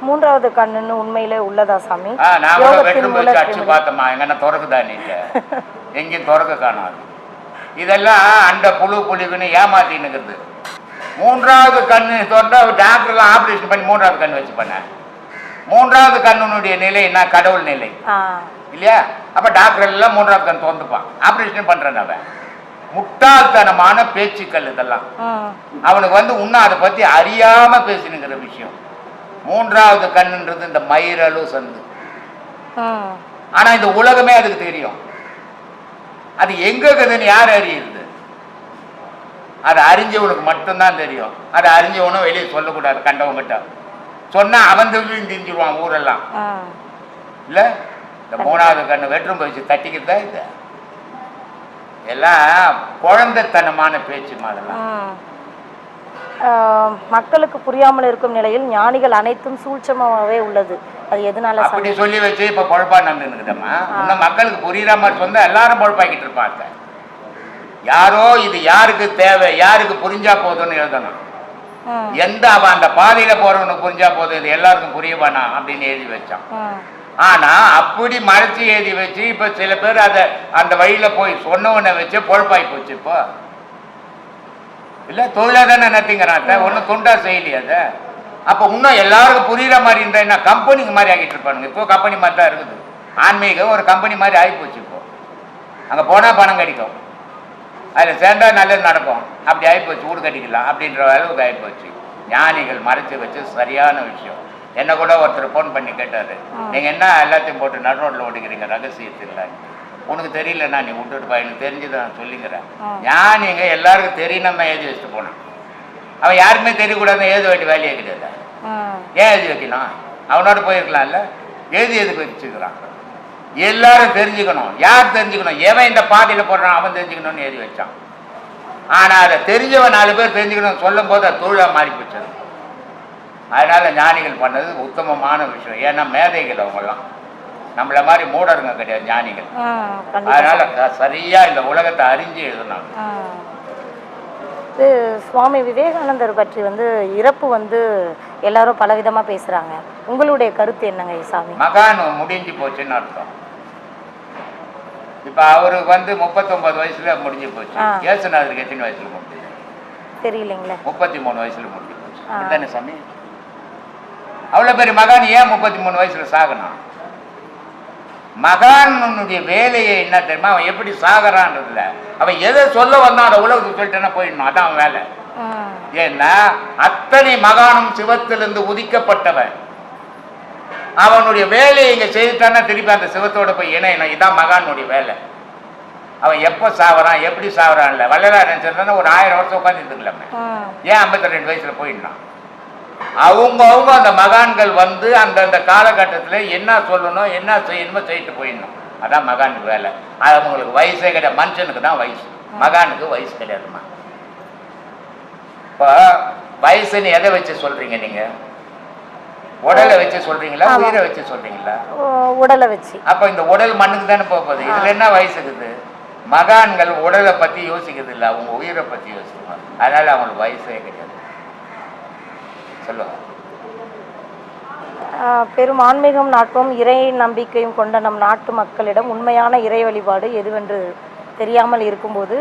மூன்றாவது கண்ணுன்னு உண்மையிலே உள்ளதா சாமி? மூலத்தின் பார்த்தம்மா எங்கன்னா திறக்குதா நீங்க? எங்கேயும் திறக்க காணாது. இதெல்லாம் அந்த புழு புலிவுன்னு ஏமாத்தின்னு இருக்குது மூன்றாவது கண்ணு திறந்தா டாக்டர்லாம் ஆப்ரேஷன் பண்ணி மூன்றாவது கண் வச்சு பண்ணேன் மூன்றாவது கண்ணுனுடைய நிலை என்ன? கடவுள் நிலை. இல்லையா? அப்ப டாக்டர் எல்லாம் மூன்றாவது கண் திறந்துப்பான். ஆப்ரேஷன் பண்றேன் அவன். முட்டாள்தனமான பேச்சுக்கள் இதெல்லாம். அவனுக்கு வந்து இன்னும் அதை பத்தி அறியாம பேசினுங்கிற விஷயம். மூன்றாவது கண்ணுன்றது இந்த மயிரலு சந்து. ஆனா இந்த உலகமே அதுக்கு தெரியும். அது எங்க இருக்குதுன்னு யார் அறியுது அது அறிஞ்சவனுக்கு மட்டும்தான் தெரியும். அது அறிஞ்சவனும் வெளியே சொல்லக்கூடாது கண்டவங்கிட்ட. சொன்னா அவன் தெரிஞ்சு தெரிஞ்சிருவான் ஊரெல்லாம். இல்ல? இந்த மூணாவது கண்ணு வெற்றும் வச்சு தட்டிக்கிறதா இது எல்லாம் குழந்தைத்தனமான பேச்சுமா அதெல்லாம். ம். ஆ, மக்களுக்கு புரியாமல் இருக்கும் நிலையில் ஞானிகள் அனைத்தும் சூட்சமாகவே உள்ளது. அது எதனால அப்படி சொல்லி வச்சு இப்ப பொழப்பா நடந்துருக்குதம்மா இன்னும் மக்களுக்கு புரியுற மாதிரி சொன்னா எல்லாரும் பொழப்பாக்கிட்டு இருப்பாங்க. யாரோ இது யாருக்கு தேவை யாருக்கு புரிஞ்சா போதும்னு எழுதணும். எந்த அவன் அந்த பாதையில போறவனுக்கு புரிஞ்சா போதும் இது எல்லாருக்கும் புரிய வேணாம் அப்படின்னு எழுதி வச்சான். ஆனா அப்படி மறைச்சு எழுதி வச்சு இப்ப சில பேர் அதை அந்த வழியில போய் சொன்னவனை வச்சு பொழப்பாய் போச்சு இப்போ. இல்ல தொழிலா தானே நத்திங்கிறான் ஒன்றும் தொண்டா செய்யலையே அதை அப்போ இன்னும் எல்லாருக்கும் புரியுற மாதிரி இருந்தா என்ன? கம்பெனிக்கு மாதிரி ஆகிட்டு இருப்பானுங்க. இப்போ கம்பெனி மாதிரி தான் இருக்குது. ஆன்மீகம் ஒரு கம்பெனி மாதிரி ஆகி போச்சு இப்போ. அங்க போனா பணம் கிடைக்கும். அதில் சேர்ந்தா நல்லது நடக்கும். அப்படி ஆகிப்போச்சு வீடு கட்டிக்கலாம் அப்படின்ற அளவுக்கு ஆகிப்போச்சு ஞானிகள் மறைச்சு வச்சு சரியான விஷயம். என்ன கூட ஒருத்தர் ஃபோன் பண்ணி கேட்டாரு. நீங்க என்ன எல்லாத்தையும் போட்டு நடு ரோட்ல ஓடிக்கிறீங்க ரகசியத்தில் உனக்கு தெரியலண்ணா நீ விட்டுட்டு எனக்கு தெரிஞ்சதை நான் சொல்லிக்கிறேன். ஞானிங்க எல்லாருக்கும் தெரியணும் தான் எழுதி வச்சுட்டு போனான் அவன் யாருக்குமே தெரியக்கூடாதுன்னு எழுத வேண்டிய வேலையே கிடையாது? ஏன் எழுதி வைக்கணும்? அவனோட போயிருக்கலாம்ல? எழுதி எதுக்கு வச்சுக்கிறான் எல்லாரும் தெரிஞ்சுக்கணும். யார் தெரிஞ்சுக்கணும்? எவன் இந்த பாதையில போடுறான்? அவன் தெரிஞ்சுக்கணும்னு எழுதி வச்சான். ஆனா அதை தெரிஞ்சவன் நாலு பேர் தெரிஞ்சுக்கணும் சொல்லும் போது அது தொழிலா மாறி போச்சு. அது. அதனால ஞானிகள் பண்ணது உத்தமமான விஷயம். ஏன்னா மேதைகள் அவங்கெல்லாம். நம்மள மாதிரி மூடருங்க கிடையாது ஞானிகள். அதனால சரியா இந்த உலகத்தை அறிஞ்சு எழுதுனாங்க. சுவாமி விவேகானந்தர் பற்றி வந்து இறப்பு வந்து எல்லாரும் பலவிதமா பேசுறாங்க. உங்களுடைய கருத்து என்னங்க சாமி? மகான் முடிஞ்சு போச்சுன்னு அர்த்தம். இப்ப அவருக்கு வந்து முப்பத்தொன்பது வயசுல முடிஞ்சு போச்சு. ஏசுநாதருக்கு எத்தனை வயசுல முடிஞ்சு? தெரியலைங்களே. முப்பத்தி மூணு வயசுல முடிஞ்சு போச்சு. சாமி? அவ்வளவு பெரிய மகான் ஏன் முப்பத்தி மூணு வயசுல சாகணும் மகானுடைய வேலையை என்ன தெரியுமா? அவன் எப்படி சாகுறான்றதுல அவன் எதை சொல்ல வந்தான் அந்த உலகத்துக்கு சொல்லிட்டேன்னா போயிடணும். அதான் அவன் வேலை. ஏன்னா அத்தனை மகானும் சிவத்திலிருந்து உதிக்கப்பட்டவன். அவனுடைய வேலையை இங்க செய்துட்டான்னா திருப்பி அந்த சிவத்தோட போய் இணையணும். இதான் மகானுடைய வேலை. அவன் எப்போ சாவறான் எப்படி சாவறான்ல வள்ளலார் நினைச்சிருந்தா ஒரு ஆயிரம் வருஷம் உட்காந்துருக்கலாமே ம் ஏன் ஐம்பத்தி ரெண்டு வயசுல போயிடலாம் அவங்க அவங்க அந்த மகான்கள் வந்து அந்தந்த காலகட்டத்தில் என்ன சொல்லணும் என்ன செய்யணுமோ செய்யிட்டு போயிடணும். அதான் மகானுக்கு வேலை. அது அவங்களுக்கு வயசே கிடையாது. மனுஷனுக்கு தான் வயசு. மகானுக்கு வயசு கிடையாதுமா இப்போ வயசுன்னு எதை வச்சு சொல்றீங்க நீங்க? உடலை வச்சு சொல்றீங்களா. உயிரை வச்சு சொல்றீங்களா? உடலை வச்சு. அப்ப இந்த உடல் மண்ணுக்கு தானே போக போகுது. இதுல என்ன வயசு இருக்குது மகான்கள் உடலை பத்தி யோசிக்கிறது இல்லை. அவங்க உயிரை பத்தி யோசிப்பாங்க அதனால அவங்களுக்கு வயசே கிடையாது. பெரும் ஆன்மீகம் நாட்டும் இறை நம்பிக்கையும் கொண்ட நம் நாட்டு மக்களிடம் உண்மையான இறை வழிபாடு எதுவென்று தெரியாமல் இருக்கும்போது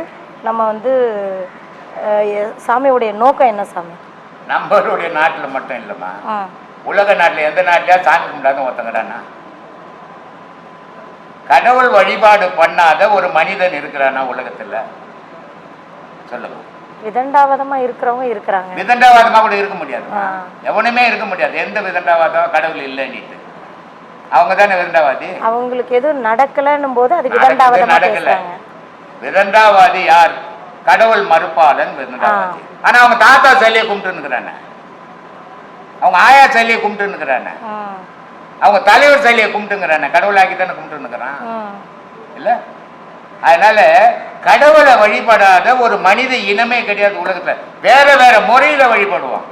நம்ம வந்து சாமியுடைய நோக்கம் என்ன சாமி? நம்மளுடைய நாட்டுல மட்டும் இல்லைம்மா. உலக நாட்டுல எந்த நாட்டிலயா சாமி கும்பிடாத ஒருத்தங்கடானா கடவுள் வழிபாடு பண்ணாத ஒரு மனிதன் இருக்கிறானா உலகத்துல? சொல்லுங்க. விதண்டாவதமா இருக்கிறவங்க இருக்கிறாங்க. விதண்டாவாதமா கூட இருக்க முடியாது. எவனுமே இருக்க முடியாது. எந்த விதண்டாவாதம் கடவுள் இல்லைன்னுட்டு அவங்க தானே விதண்டாவாதி? அவங்களுக்கு எதுவும் நடக்கலன்னும் போது அது விதண்டாவதமா நடக்கல. விதண்டாவாதி யார்? கடவுள் மறுப்பாளன் விதண்டாவாதி. ஆனா அவங்க தாத்தா சிலையை கும்பிட்டுன்னுக்குறானே. அவங்க ஆயா சிலையை கும்பிட்டுன்னுக்குறானே. அவங்க தலைவர் சிலையை கும்பிட்டுங்கிறானே கடவுளாக்கி தானே கும்பிட்டுன்னுக்குறான் இல்ல? அதனால கடவுளை வழிபடாத ஒரு மனித இனமே கிடையாது உலகத்துல. வேற வேற முறையில வழிபடுவான்.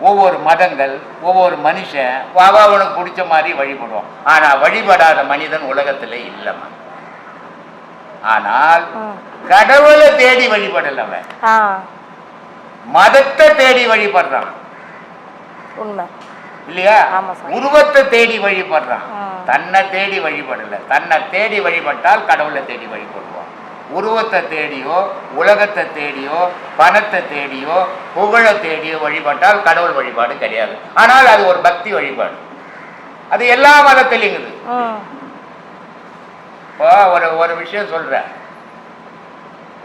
ஒவ்வொரு மதங்கள் ஒவ்வொரு மனுஷன் அவ அவனுக்கு பிடிச்ச மாதிரி வழிபடுவான். ஆனா வழிபடாத மனிதன் உலகத்துல இல்லைம்மா ஆனால் கடவுளை தேடி வழிபடல அவன். ஆ. மதத்தை தேடி வழிபடுறான். உண்மை. இல்லையா. உருவத்தை தேடி வழிபடுறான். தன்னை தேடி வழிபடல. தன்னை தேடி வழிபட்டால் கடவுளை தேடி வழிபடுவான். உருவத்தை தேடியோ உலகத்தை தேடியோ பணத்தை தேடியோ புகழை தேடியோ வழிபட்டால் கடவுள் வழிபாடு கிடையாது. ஆனால் அது ஒரு பக்தி வழிபாடு. அது எல்லா மதத்திலையும் இருக்குது. ம் இப்போ ஒரு ஒரு விஷயம் சொல்கிறேன்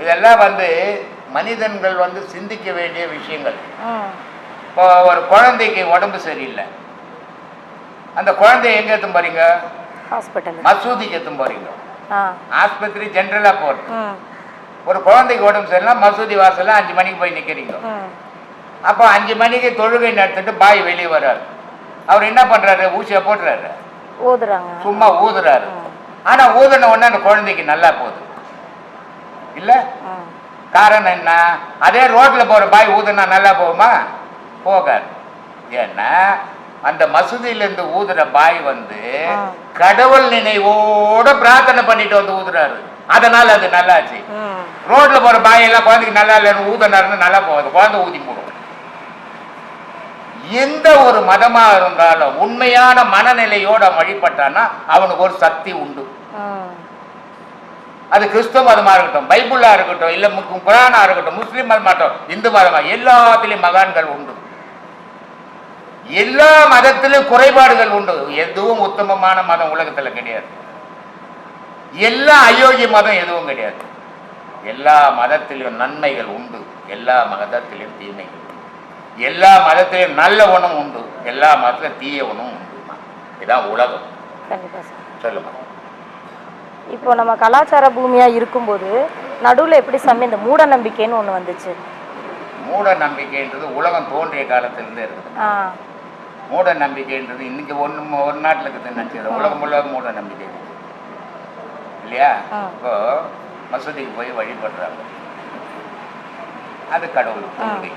இதெல்லாம் வந்து மனிதன்கள் வந்து சிந்திக்க வேண்டிய விஷயங்கள். இப்போ ஒரு குழந்தைக்கு உடம்பு சரியில்லை. அந்த குழந்தைய எங்கே எடுத்து போறீங்க? ஹாஸ்பிட்டல் மசூதிக்கு எடுத்து போறீங்க. ஆஸ்பத்திரி ஜென்ரலாக போகிறது ஒரு குழந்தைக்கு உடம்பு சரியில்லை மசூதி வாசல்ல அஞ்சு மணிக்கு போய் நிற்கிறீங்க அப்போ அஞ்சு மணிக்கு தொழுகை நடத்திட்டு பாய் வெளியே வர்றாரு. அவர் என்ன பண்ணுறாரு ஊசியை போட்டுறாரு. ஓதுறாங்க சும்மா ஊதுறாரு. ஆனால் ஊதுன உடனே அந்த குழந்தைக்கு நல்லா போகுது. இல்லை? காரணம் என்ன? அதே ரோட்ல போற பாய் ஊதுனா நல்லா போகுமா? போகாது. ஏன்னா அந்த மசூதியில இருந்து ஊதுற பாய் வந்து. கடவுள் நினைவோட பிரார்த்தனை பண்ணிட்டு வந்து ஊதுறாரு. அதனால அது நல்லாச்சு. ரோட்ல போற பாய் எல்லாம் குழந்தைக்கு நல்லா இல்லைன்னு ஊதுனாருன்னு நல்லா போகுது. குழந்தை ஊதி போடும். எந்த ஒரு மதமா இருந்தாலும் உண்மையான மனநிலையோட வழிபட்டான்னா அவனுக்கு ஒரு சக்தி உண்டு. அது கிறிஸ்துவ மதமா இருக்கட்டும் பைபிளா இருக்கட்டும் இல்ல குரானா இருக்கட்டும் முஸ்லீம் மதமா இருக்கட்டும் இந்து மதமா எல்லாத்திலையும் மகான்கள் உண்டு. எல்லா மதத்திலும் குறைபாடுகள் உண்டு. எதுவும் உத்தமமான மதம் உலகத்துல கிடையாது. எல்லா அயோக்கிய மதம் எதுவும் கிடையாது. எல்லா மதத்திலும் நன்மைகள் உண்டு. எல்லா மதத்திலும் தீமைகள் எல்லா மதத்திலும் நல்ல உணவும் உண்டு. எல்லா மதத்திலும் தீய உணவும் உண்டு. இதான் உலகம். சொல்லுமா இப்போ நம்ம கலாச்சார பூமியாக இருக்கும்போது நடுவில் எப்படி சாமி இந்த மூட நம்பிக்கைன்னு ஒன்று வந்துச்சு? மூட நம்பிக்கைன்றது உலகம் தோன்றிய காலத்திலிருந்தே இருக்குது. மூட நம்பிக்கைன்றது இன்னைக்கு ஒன்று ஒரு நாட்டில் இருக்குது நினச்சது உலகம் முழுவதும் மூட நம்பிக்கை இல்லையா. இப்போ மசூதிக்கு போய் வழிபடுறாங்க. அது கடவுள் கொள்கை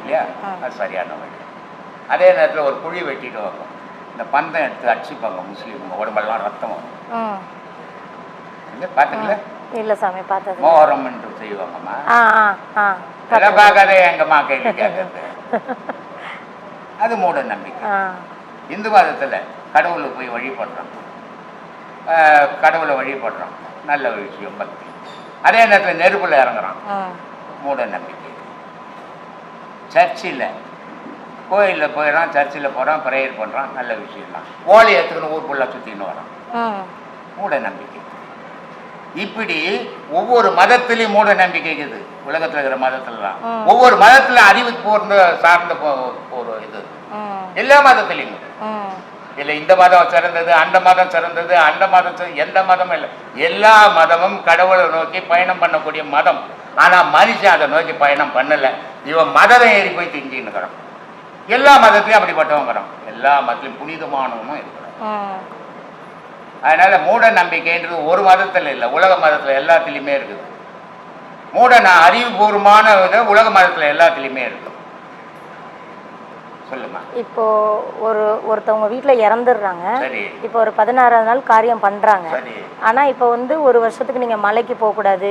இல்லையா. அது சரியான வழி. அதே நேரத்தில் ஒரு குழி வெட்டிட்டு வைப்போம் இந்த பந்தம் எடுத்து அடிச்சுப்பாங்க முஸ்லீம் உடம்பெல்லாம் ரத்தம் வரும். ம் இல்லை பார்த்தீங்களா இல்லை சாமி பார்த்தது. மோகரம் என்று செய்வாங்கம்மா. பார்க்காதே எங்கம்மா கேள்வி கேட்கறது? அது மூட நம்பிக்கை. இந்து மதத்தில் கடவுளுக்கு போய் வழிபடுறோம். கடவுளை வழிபடுறோம். நல்ல ஒரு விஷயம் பக்தி. அதே நேரத்தில் நெருப்புல இறங்குறான். ம் மூட நம்பிக்கை. சர்ச்சில் கோயிலில் போயிடறான் சர்ச்சில் போகிறான் ப்ரேயர் பண்ணுறான் நல்ல விஷயம் தான் ஓலை எடுத்துக்கணும் ஊர் ஃபுல்லாக சுற்றின்னு வரான். ம் மூட நம்பிக்கை. இப்படி ஒவ்வொரு மதத்திலையும் மூட நம்பிக்கை இருக்குது. உலகத்தில் இருக்கிற மதத்துலலாம். ஒவ்வொரு மதத்தில் அறிவு போர்ந்த சார்ந்த ஒரு இது. எல்லா மதத்திலையும். இல்லை இந்த மதம் சிறந்தது அந்த மதம் சிறந்தது அந்த மதம் எந்த மதமும் இல்லை. எல்லா மதமும் கடவுளை நோக்கி பயணம் பண்ணக்கூடிய மதம். ஆனால் மனுஷன் அதை நோக்கி பயணம் பண்ணலை. இவன் மதத்தை ஏறி போய் திங்கின்னுக்கிறான் எல்லா மதத்திலையும் அப்படிப்பட்டவங்கிறான் எல்லா மதத்திலையும் புனிதமானவனும் இருக்கிறான். அதனால மூட நம்பிக்கைன்றது ஒரு மதத்தில் இல்லை உலக மதத்தில் எல்லாத்துலேயுமே இருக்குது. மூட நான் அறிவுபூர்வமான உலக மதத்தில் எல்லாத்துலேயுமே இருக்குது இப்போ ஒரு ஒருத்தவங்க வீட்டில் இறந்துடுறாங்க. சரி. இப்போ ஒரு பதினாறாவது நாள் காரியம் பண்றாங்க. சரி. ஆனா இப்போ வந்து ஒரு வருஷத்துக்கு நீங்க மலைக்கு போக கூடாது.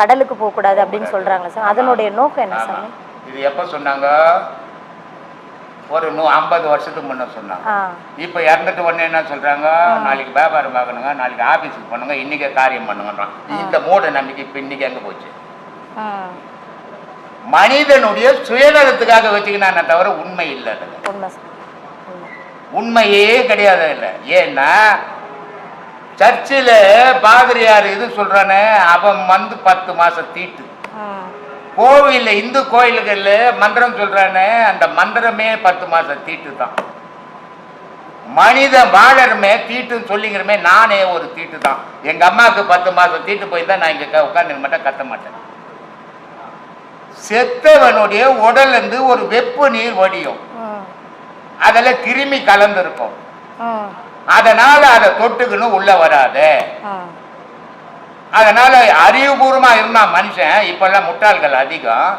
கடலுக்கு போக கூடாது அப்படின்னு சொல்றாங்க சார். அதனுடைய நோக்கம் என்ன சாமி? இது எப்போ சொன்னாங்க? ஒரு நூ ஐம்பது வருஷத்துக்கு முன்ன சொன்னாங்க. இப்போ இறந்துட்டு உடனே என்ன சொல்றாங்க? நாளைக்கு வியாபாரம் பார்க்கணுங்க நாளைக்கு ஆபீஸுக்கு பண்ணுங்க இன்னைக்கே காரியம் பண்ணுங்கன்றான். இந்த மூட நம்பிக்கை இப்போ இன்னைக்கு எங்கே போச்சு? மனிதனுடைய சுயநலத்துக்காக வச்சுக்கினானே தவிர உண்மை இல்லை உண்மையே கிடையாது இல்லை ஏன்னா சர்ச்சில் பாதிரியார் இது சொல்றானே? அவன் வந்து பத்து மாசம் தீட்டு. கோவில்ல இந்து கோயில்கள்ல மந்திரம் சொல்றானே அந்த மந்திரமே பத்து மாசம் தீட்டு தான் மனிதன் வாழறமே தீட்டுன்னு சொல்லிங்கிறமே நானே ஒரு தீட்டு தான் எங்க அம்மாவுக்கு பத்து மாசம் தீட்டு போய் தான் நான் இங்க உட்காந்து மாட்டேன் கத்த மாட்டேன். செத்தவனுடைய உடல்ல இருந்து ஒரு வெப்ப நீர் வடியும். அதில் கிருமி கலந்துருக்கும். அதனால அதை தொட்டுக்குன்னு உள்ள வராத. அதனால அறிவுபூர்வமா இருந்தான் மனுஷன் இப்பெல்லாம் முட்டாள்கள் அதிகம்.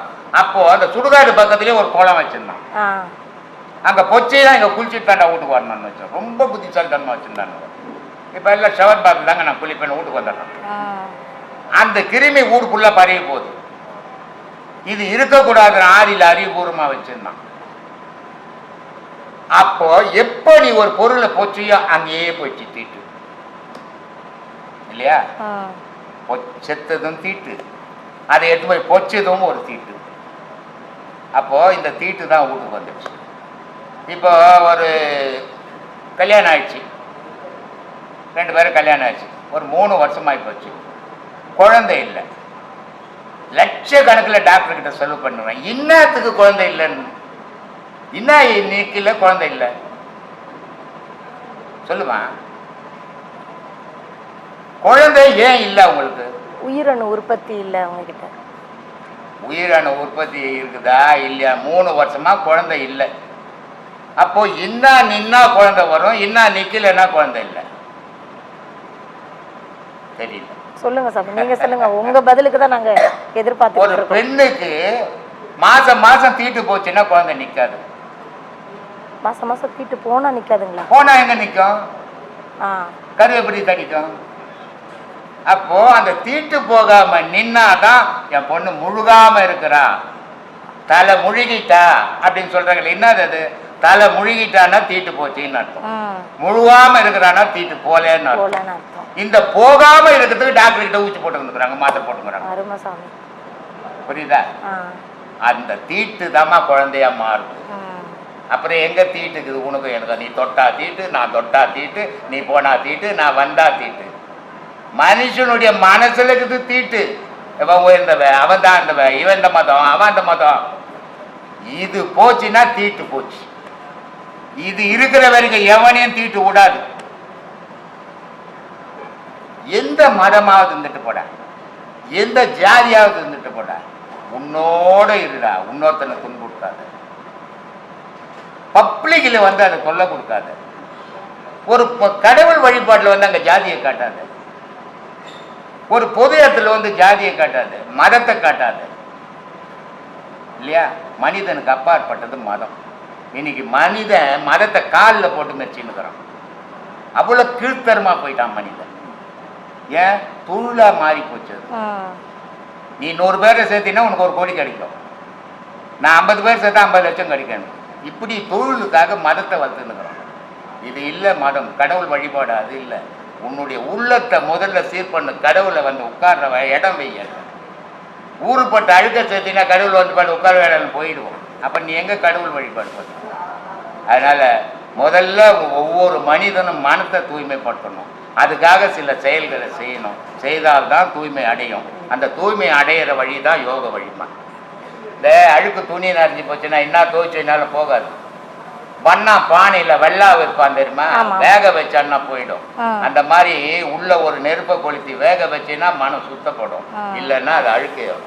அப்போ அந்த சுடுகாடு பக்கத்துலயே ஒரு குளம் வச்சிருந்தான். அங்க பொச்சை தான் இங்க குளிச்சுட்டு தாண்டா வீட்டுக்கு வரணும்னு வச்சோம். ரொம்ப புத்திசாலித்தனமா வச்சிருந்தாங்க. இப்ப எல்லாம் ஷவர் பாத் தாங்க நான் குளிப்பேன் வீட்டுக்கு வந்துடுறேன். அந்த கிருமி ஊருக்குள்ள பரவி போகுது. இது இருக்கக்கூடாதுன்னு ஆதியில் அறிவுபூர்வமா வச்சிருந்தான். அப்போ எப்போ நீ ஒரு பொருளை பொச்சியோ அங்கேயே போய் தீட்டு இல்லையா? செத்ததும் தீட்டு. அதை எடுத்து போய் பொச்சதும் ஒரு தீட்டு. அப்போ இந்த தீட்டு தான் வீட்டுக்கு வந்துடுச்சு இப்போ ஒரு கல்யாணம் ஆயிடுச்சு. ரெண்டு பேரும் கல்யாணம் ஆயிடுச்சு. ஒரு மூணு வருஷமாகி போச்சு. குழந்தை இல்லை. லட்சக்கணக்கில் டாக்டர் கிட்ட செலவு பண்ணுவேன் இன்னத்துக்கு குழந்தை இல்லைன்னு. இன்னும் இன்னைக்கு இல்லை குழந்தை இல்லை? சொல்லுவான் குழந்தை ஏன் இல்லை உங்களுக்கு? உயிரணு உற்பத்தி இல்லை உங்ககிட்ட உயிரணு உற்பத்தி இருக்குதா இல்லையா? மூணு வருஷமா குழந்தை இல்லை. அப்போ இன்னா நின்னா குழந்தை வரும் இன்னா நிக்கலைன்னா குழந்தை இல்லை. தெரியல. சொல்லுங்க சாமி நீங்க சொல்லுங்க. உங்க பதிலுக்கு தான் நாங்க எதிர்பார்த்துட்டு ஒரு பெண்ணுக்கு மாசம் மாசம் தீட்டு போச்சுன்னா குழந்தை நிக்காது. மாசம் மாசம் தீட்டு போனா நிக்காதுங்களா? போனா எங்க நிக்கும்? ஆ. கரு எப்படி தடிக்கும். அப்போ அந்த தீட்டு போகாம நின்னாதான் என் பொண்ணு முழுகாம இருக்கிறா. தலை முழுகிட்டா அப்படின்னு சொல்றாங்களே என்னது அது? தலை முழுகிட்டான்னா தீட்டு போச்சுன்னு அர்த்தம். முழுகாம இருக்கிறான்னா தீட்டு போலேன்னு அர்த்தம். இந்த போகாம இருக்கிறதுக்கு டாக்டர் கிட்ட ஊசி போட்டுக்கிறாங்க மாத்திரை போட்டுக்கிறாங்க புரியுதா? அந்த தீட்டு தாம்மா குழந்தையா மாறுது. அப்புறம் எங்க தீட்டுக்குது உனக்கு எனக்கு நீ தொட்டா தீட்டு நான் தொட்டா தீட்டு நீ போனா தீட்டு நான் வந்தா தீட்டு. மனுஷனுடைய மனசுல இருக்குது தீட்டு. இவன் உயர்ந்தவன் அவன் தான் இருந்தவன் இவன் இந்த மதம் அவன் அந்த மதம். இது போச்சுன்னா தீட்டு போச்சு. இது இருக்கிற வரைக்கும் எவனையும் தீட்டு விடாது. எந்த மதமாவது இருந்துட்டு போட. எந்த ஜாதியாவது இருந்துட்டு போட. உன்னோட இருடா. இன்னொருத்தனை துன்புறுத்தாத பப்ளிக்கில் வந்து அதை தொல்லை கொடுக்காத. ஒரு கடவுள் வழிபாட்டில் வந்து அங்கே ஜாதியை காட்டாது. ஒரு பொது இடத்துல வந்து ஜாதியை காட்டாது மதத்தை காட்டாது. இல்லையா? மனிதனுக்கு அப்பாற்பட்டது மதம். இன்னைக்கு மனிதன் மதத்தை காலில் போட்டு மெச்சின்னுக்கிறான் அவ்வளோ கீழ்த்தரமா போயிட்டான் மனிதன். ஏன்? தொழிலா மாறி போச்சு நீ நூறு பேரை சேர்த்தினா உனக்கு ஒரு கோடி கிடைக்கும். நான் ஐம்பது பேர் சேர்த்தா ஐம்பது லட்சம் கிடைக்கணும் இப்படி தொழிலுக்காக மதத்தை வளர்த்துனுக்குறோம் இது இல்லை மதம். கடவுள் வழிபாடு அது இல்லை. உன்னுடைய உள்ளத்தை முதல்ல சீர் பண்ணு. கடவுளை வந்து உட்கார்ற இடம் வைய ஊருப்பட்ட அழுக்க சேர்த்தினா கடவுள் வந்து பாட்டு உட்கார வேலைன்னு போயிடுவோம். அப்போ நீ எங்கே கடவுள் வழிபாடு பண்ண அதனால் முதல்ல ஒவ்வொரு மனிதனும் மனத்தை தூய்மைப்படுத்தணும். அதுக்காக சில செயல்களை செய்யணும். செய்தால்தான் தூய்மை அடையும். அந்த தூய்மை அடையிற வழி தான் யோக வழிமா. இந்த அழுக்கு துணி நிறைஞ்சு போச்சுன்னா என்ன துவைச்சதுனால போகாது. பண்ணா பானையில் வெள்ளா வைப்பான் தெரியுமா. வேக வச்சான்னா போயிடும். அந்த மாதிரி உள்ள ஒரு நெருப்பை கொளுத்தி வேக வச்சின்னா மனம் சுத்தப்படும். இல்லைன்னா அது அழுக்கையும்